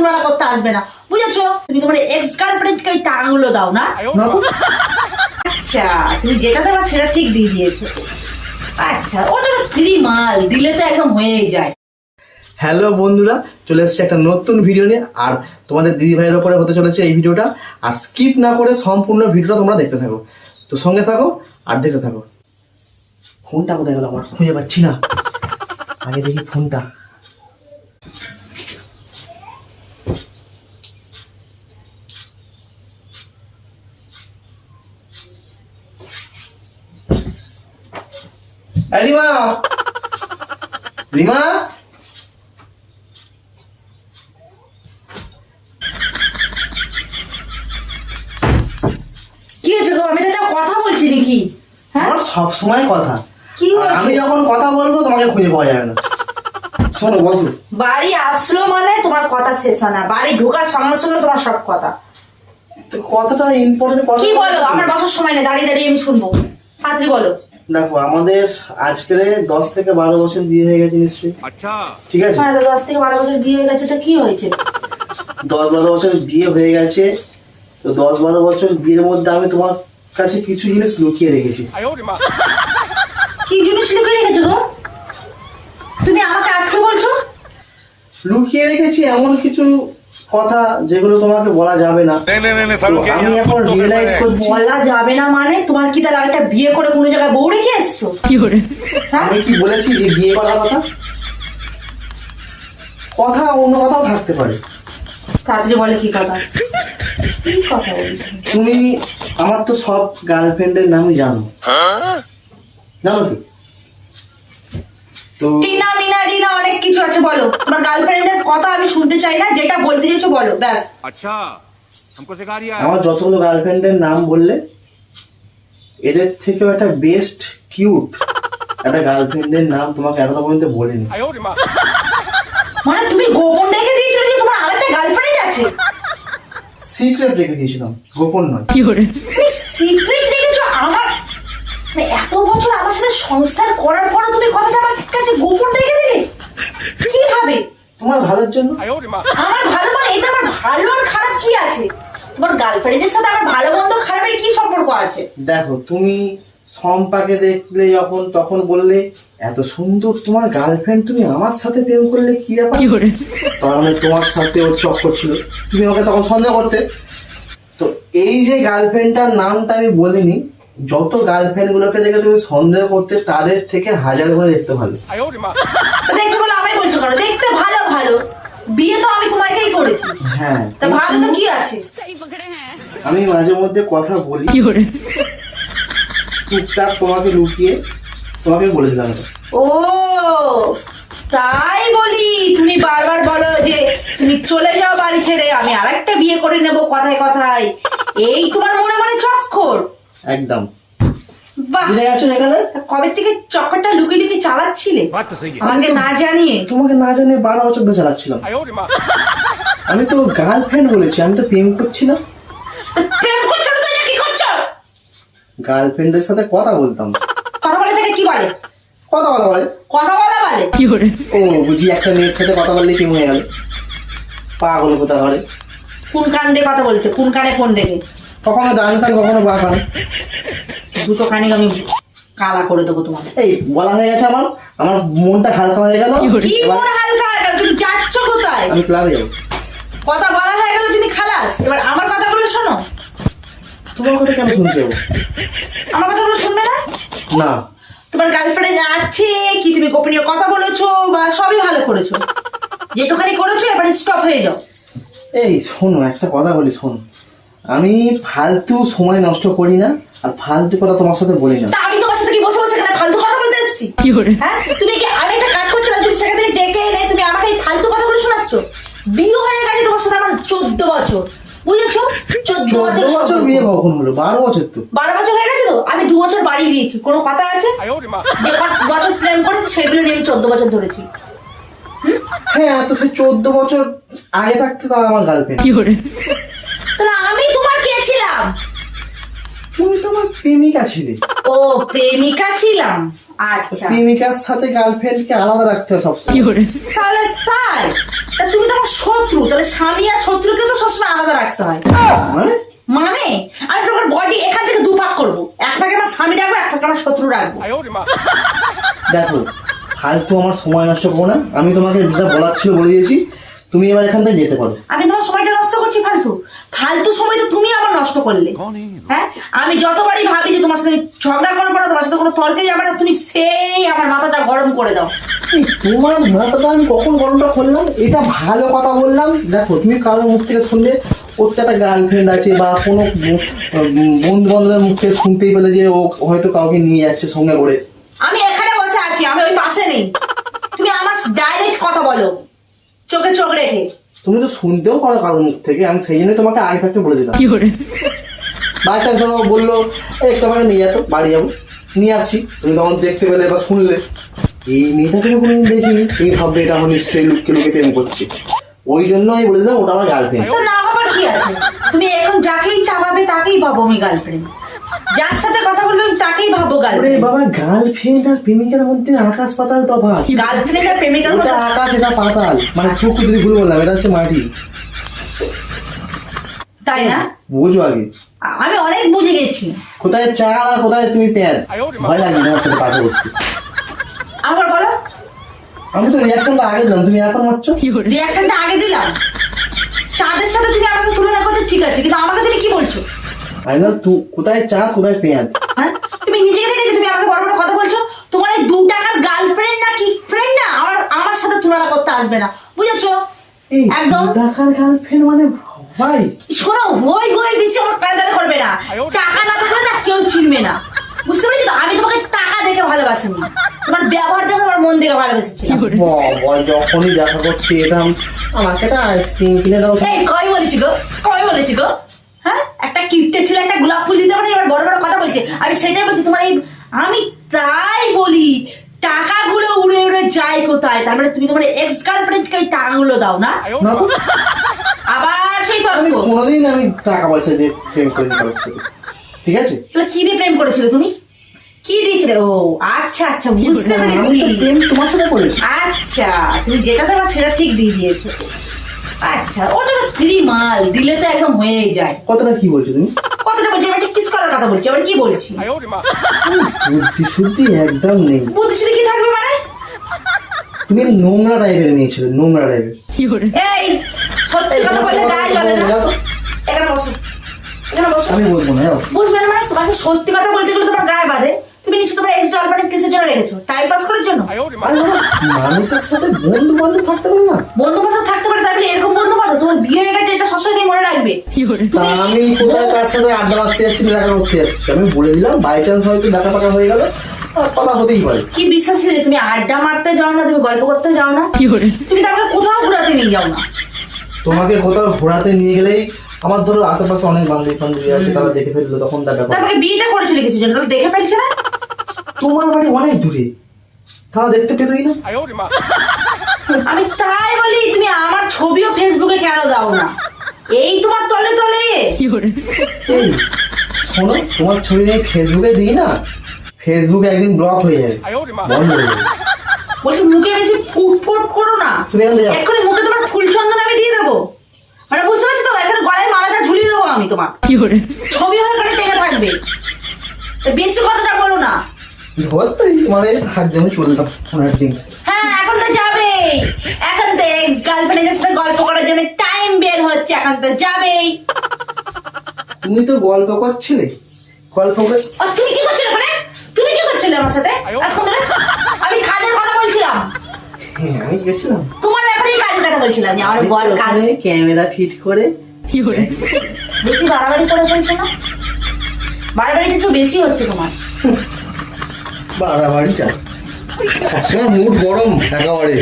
তুলনা করতে আসবে না। বুঝেছ? তুমি তোমার এক্স গার্লফ্রেন্ডকে ওই টাকাগুলো দাও না আচ্ছা তুমি যেটা সেটা ঠিক দিয়ে দিয়েছ। আচ্ছা ওটা ফ্রি মাল দিলে তো একদম হয়েই যায়। হ্যালো বন্ধুরা চলে এসেছে একটা নতুন ভিডিও নিয়ে আর তোমাদের দিদি ভাইয়ের ওপরে হতে চলেছে এই ভিডিওটা আর স্কিপ না করে সম্পূর্ণ ভিডিওটা তোমরা দেখতে থাকো। তো সঙ্গে থাকো আর দেখতে থাকো। ফোনটা কোথায় গেল আমার? খুঁজে পাচ্ছি না। আগে দেখি ফোনটা। রিমা? রিমা? কি হয়েছে গো? আমি তো একটা কথা বলছি নাকি? হ্যাঁ? আমার সব সময় কথা। কি হয়েছে? আমি যখন কথা বলব তোমাকে খুঁজে পাওয়া যাবে না। শোনো বসো। বাড়ি আসলো মানে তোমার কথা শেষ হয় না। বাড়ি ঢোকার সঙ্গে সঙ্গে তোমার সব কথা। কথাটা ইম্পর্টেন্ট কথা কি বলো। আমার বসার সময় নেই। দাঁড়িয়ে দাঁড়িয়ে আমি শুনব। তাড়াতাড়ি বলো। দেখো আমাদের আজকে দশ থেকে বারো বছর বিয়ে হয়ে গেছে নিশ্চয়ই। ঠিক আছে? হ্যাঁ, দশ থেকে বারো বছর বিয়ে হয়ে গেছে তো কি হয়েছে? দশ বারো বছর বিয়ে হয়ে গেছে তো দশ বারো বছর বিয়ের মধ্যে আমি তোমার কাছে কিছু জিনিস লুকিয়ে রেখেছি। কি জিনিস লুকিয়ে রেখেছো গো? তুমি আমাকে আজকে বলছো? লুকিয়ে রেখেছি এমন কিছু কথা যেগুলো তোমাকে বলা যাবে না। আমি এখন রিয়েলাইজ করছি বলা যাবে না মানে তোমার কি তাহলে একটা বিয়ে করে কোনো জায়গায় বউ রেখে এসছো? কি করে? হ্যাঁ? আমি কি বলেছি যে বিয়ে করার কথা? কথা অন্য কথাও থাকতে পারে। কাজরে বলে কি কথা? তুমি আমার তো সব গার্লফ্রেন্ডের নামই জানো। জানো তো? টিনা মিনা ডিনা অনেক কিছু আছে বলো। আমার গার্লফ্রেন্ডের কথা আমি শুনতে চাই না যেটা বলতে চাইছো বলো ব্যাস। আচ্ছা हमको सिखा रिया আমার যতগুলো গার্লফ্রেন্ডের নাম বললে এদের থেকেও একটা বেস্ট কিউট একটা গার্লফ্রেন্ডের নাম তোমাকে এখনও পর্যন্ত বলিনি। মানে তুমি গোপন রেখে দিয়েছিলে যে তোমার আরেকটা গার্লফ্রেন্ড আছে? সিক্রেট রেখে দিয়েছিলাম গোপন নয়। কি করে? সিক্রেট বছর আমার সাথে সংসার করার পরে তুমি কথাটা আমার কাছে গোপন রেখে দিলে? কীভাবে? তোমার ভালোর জন্য। আমার ভালো মানে এটা আমার ভালো আর খারাপ কি আছে? তোমার গার্লফ্রেন্ডের সাথে আমার ভালো মন্দ খারাপের কি সম্পর্ক আছে? দেখো তুমি সম্পাকে দেখলে যখন তখন বললে এত সুন্দর তোমার গার্লফ্রেন্ড তুমি আমার সাথে প্রেম করলে কি ব্যাপার? তার মানে তোমার সাথে ওর চক্কর ছিল। তুমি আমাকে তখন সন্দেহ করতে। তো এই যে গার্লফ্রেন্ডটার নামটা আমি বলিনি যত গার্লফ্রেন্ড গুলোকে দেখে তুমি সন্দেহ করতে তাদের থেকে হাজার গুণ দেখতে ভালো। দেখতে ভালো আমি বলছো কেন? দেখতে ভালো ভালো। বিয়ে তো আমি তোমাকেই করেছি। হ্যাঁ। তা ভালো তো কি আছে? আমি মাঝে মধ্যে কথা বলি। কি করে? টুকটাক তোমাকে লুকিয়ে তোমাকে বলে দিলাম ও তাই বলি। তুমি বারবার বলো যে তুমি চলে যাও বাড়ি ছেড়ে আমি আরেকটা বিয়ে করে নেব কথায় কথায়। এই তোমার মনে মনে চক্ষর একদম। থেকে চালাচ্ছিলে? না জানিয়ে। তোমাকে বারো বছর আমি তো গার্লফ্রেন্ড বলেছি আমি তো প্রেম করছি না। গার্লফ্রেন্ডের সাথে কথা বলতাম। কথা বলে কি বলে? কথা বলা বলে। কথা বলা বলে? কি করে ও বুঝি একটা মেয়ের সাথে কথা বললে কি হয়ে গেল? পাগল কোথা ঘরে? কোন কান দিয়ে কথা বলছে? কোন কানে ফোন রেখে কখনো ডান কান কখনো বা কান। দুটো কানে আমি কালা করে দেবো তোমাকে। এই বলা হয়ে গেছে আমার? আমার মনটা হালকা হয়ে গেল। কি মনে হালকা হয়ে গেল? তুমি যাচ্ছ কোথায়? আমি ক্লাবে যাব। কথা বলা হয়ে গেল তুমি খালাস। এবার আমার কথাগুলো শোনো। তোমার কথা কেন শুনতে যাব? আমার কথাগুলো শুনবে না? না। তোমার গার্লফ্রেন্ড আছে কি তুমি গোপনীয় কথা বলেছ বা সবই ভালো করেছ। যেটুখানি করেছ এবার স্টপ হয়ে যাও। এই শোনো একটা কথা বলি শোন। আমি ফালতু সময় নষ্ট করি না আর ফালতু কথা তোমার সাথে বলি না। আমি তোমার সাথে কি বসে বসে এখানে ফালতু কথা বলতে এসেছি? কি করে? হ্যাঁ? তুমি কি আমি একটা কাজ করছ না তুমি সেখানে থেকে ডেকে তুমি আমাকে এই ফালতু কথা বলে শোনাচ্ছ? বিয়ে হয়ে গেছে তোমার সাথে আমার চোদ্দ বছর। বুঝেছ? চোদ্দ বছর বিয়ে কখন হলো? বারো বছর তো। বারো বছর হয়ে গেছে তো? আমি দু বছর বাড়ি দিয়েছি কোনো কথা আছে? যে বছর প্রেম করেছি সেগুলো নিয়ে আমি চোদ্দ বছর ধরেছি। হ্যাঁ তো সে চোদ্দ বছর আগে থাকতে তার আমার গার্লফ্রেন্ড কি করে? তুমি তো আমার প্রেমিকা ছিলে। ও প্রেমিকা ছিলাম? আচ্ছা। প্রেমিকার সাথে গার্লফ্রেন্ডকে আলাদা রাখতে হয় সবসময়। তাহলে তাই? তা তুমি তো আমার শত্রু। তাহলে স্বামী আর শত্রুকে তো সবসময় আলাদা রাখতে হয়। মানে? মানে? আমি তোমার বডি এখান থেকে দু পাক করব। এক পাকে আমার স্বামী রাখব এক পাকে আমার শত্রু রাখব। দেখো ফালতু আমার সময় নষ্ট করো না। আমি তোমাকে যেটা বলার ছিল বলে দিয়েছি তুমি এবার এখান থেকে যেতে পারো। আমি তোমার সময়টা নষ্ট করছি ফালতু। ফালতু সময় তো তুমি আবার নষ্ট করলে। হ্যাঁ? আমি যতবারই ভাবি যে তোমার সাথে ঝগড়া করব না তোমার সাথে কোনো তর্কে যাবে না তুমি সেই আমার মাথাটা গরম করে দাও। তোমার মাথাটা আমি কখন গরমটা করলাম? এটা ভালো কথা বললাম। দেখো তুমি কারোর মুখ থেকে শুনলে ওর তো একটা গার্লফ্রেন্ড আছে বা কোনো বন্ধু বান্ধবের মুখ থেকে শুনতেই পেলে যে ও হয়তো কাউকে নিয়ে যাচ্ছে সঙ্গে করে। আমি এখানে বসে আছি আমি ওই পাশে নেই। তুমি আমার ডাইরেক্ট কথা বলো। চোখে চোখ রেখে। তুমি তো শুনতেও পারো কারোর মুখ থেকে আমি সেই জন্য তোমাকে আগে থাকতে বলে দিলাম। বাই চান্স ও বলল "এই, একটু আমাকে নিয়ে যেত বাড়ি যাব। নিয়ে আসছি। তুমি তখন দেখতে পেলে বা শুনলে। এই মেয়েটাকে কোনোদিন দেখিনি। এই ভাববে এটা আমার নিশ্চয়ই লুককে লুকে প্রেম করছে। ওই জন্য আমি বলে দিলাম ওটা আমার গার্লফ্রেন্ড তো না বাবার কি আছে? তুমি এখন যাকেই চাপাবে তাকেই পাবো আমি গার্লফ্রেন্ড যার সাথে কথা বলবে আমি তাকেই ভাবো ওরে গার্লফ্রেন্ড বাবা গার্লফ্রেন্ড আর প্রেমিকার মধ্যে আকাশ পাতাল তফাৎ। গার্লফ্রেন্ড আর প্রেমিকার ওটা মধ্যে- আকাশ এটা পাতাল। মানে খুব যদি ভুল বললাম এটা হচ্ছে মাটি। তাই না? বোঝো আগে। আমি অনেক বুঝে গেছি। কোথায় চাল আর কোথায় তুমি আরে মা। ভয় লাগছে তোমার সাথে পাশে বসতে। আবার বলো। আমি তো রিয়াকশনটা আগে দিলাম তুমি এখন মারছো রিয়াকশনটা আগে দিলাম। চাঁদের সাথে তুমি আমাকে তুলনা করছ ঠিক আছে কিন্তু আমাকে তুমি কি বলছো? আমি বললাম, তু- কোথায় চাঁদ কোথায় পেঁয়াজ? হ্যাঁ? তুমি নিজেকে দেখে তুমি আমাকে বড় বড় কথা বলছো? তোমার এই দু টাকার গার্লফ্রেন্ড না কি ফ্রেন্ড না? আমার আমার সাথে তুলনা করতে আসবে না। বুঝেছ? একদম। টাকার গার্লফ্রেন্ড মানে ভাই। শোনো হই হই বেশি আমার কায়দারে করবে না। টাকা না থাকলে না কেউ চিনবে না। বুঝতে পেরেছি তো? আমি তোমাকে টাকা দেখে ভালোবাসিনি। তোমার ব্যবহার দেখে আমার মন দেখে ভালোবেসেছিলাম। বাবা যখনই দেখা করতে এলাম আমাকে একটা আইসক্রিম কিনে দাও। এই কই বলেছি গো? কই বলেছি গো? গিফটের ছিল একটা গোলাপ ফুল দিতে পারে এবার বড় বড় কথা বলছে। আমি সেটাই বলছি তোমার এই আমি তাই বলি টাকাগুলো উড়ে উড়ে যায় কোথায়? তার মানে তুমি তোমার এক্স গার্লফ্রেন্ডকে ওই টাকাগুলো দাও না? আবার সেই তর্ক। কোনোদিন আমি টাকা পয়সা দিয়ে প্রেম করিনি ঠিক আছে? তাহলে কি দিয়ে প্রেম করেছিল তুমি? কি দিয়েছিলে? ও আচ্ছা আচ্ছা বুঝতে পেরেছি। তোমার সাথে করেছি। আচ্ছা তুমি যেটা দেওয়া সেটা ঠিক দিয়ে দিয়েছ। আচ্ছা ওটা ফ্রি মাল দিলে তো একদম হয়েই যায়। কতটা কি বলছো তুমি? কতটা বলছি? আমি ঠিক কিস করার কথা বলছি আবার কি বলছি? বুদ্ধি শুদ্ধি একদম নেই। বুদ্ধি শুদ্ধি কি থাকবে মানে? তুমি নোংরা টাইপের মেয়ে ছিল নোংরা টাইপের এই সত্যি কথা বলে গায়ে জ্বলে না। এটা বসো আমি বলব না বুঝবে না মানে তোমাকে সত্যি কথা বলতে গেলে তোমার গায়ে বাদে তুমি নিশ্চয় তোমরা এক্সট্রা আলবার্ট কিসের জন্য রেখেছো। টাইম পাস করার জন্য? মানুষের সাথে বন্ধু বান্ধব থাকতে পারে না? বন্ধু বান্ধব থাকতে পারে তাহলে এরকম বন্ধু বান্ধব তোমার বিয়ে হয়ে গেছে এটা সবসময় মনে রাখবে। আমি কোথায় তার সাথে আড্ডা মারতে যাচ্ছি দেখা করতে যাচ্ছি। আমি বলে দিলাম বাই চান্স হয়তো দেখা পাকা হয়ে গেল। কথা হতেই পারে। কি বিশ্বাস যে তুমি আড্ডা মারতে যাও না তুমি গল্প করতে যাও না? কি করে? তুমি তাহলে কোথাও ঘোরাতে নিয়ে যাও না। তোমাকে কোথাও ঘোরাতে নিয়ে গেলেই আমার ধরো আশেপাশে অনেক বান্ধবী বান্ধবী আছে তারা দেখে ফেলল তখন দেখা বিয়েটা করেছিল কিছু জন দেখে ফেলছে না? তোমার বাড়ি অনেক দূরে। তারা দেখতে পেতো না? আমি তাই বলি তুমি আমার ছবিও ফেসবুকে কেন দাও না? এই তোমার তলে তলে। শোনো তোমার ছবি নিয়ে ফেসবুকে দিই না? ফেসবুকে একদিন ব্লক হয়ে যাবে বলছি মুখে বেশি ফুটফুট করো না। এক্ষুনি মুখে তোমার ফুল চন্দন আমি দিয়ে দেবো। মানে বুঝতে পারছ তো? এখানে গলায় মালাটা ঝুলিয়ে দেবো আমি তোমার। কি করে? ছবি হয়ে করে টেকে থাকবে। বেশি কথাটা বলো না। ধরতেই তোমার এই হাত জমে দিন হ্যাঁ এখন তো যাবেই। এখন তো এক্স গার্লফ্রেন্ডের সাথে গল্প করার জন্য টাইম বের হচ্ছে এখন তো যাবেই। তুমি তো গল্প করছিলে। গল্প করে তুমি কি করছিলে ওখানে? তুমি কি করছিলে আমার সাথে? এখন আমি কাজের কথা বলছিলাম। হ্যাঁ আমি গেছিলাম। তোমার ব্যাপারেই কাজের কথা বলছিলাম যে আমার বর কাজ। ক্যামেরা ফিট করে? বেশি বাড়াবাড়ি করে বলছো না? বাড়াবাড়িটা একটু বেশি হচ্ছে তোমার। বাড়াবাড়িটা সবসময় মুড গরম একেবারে।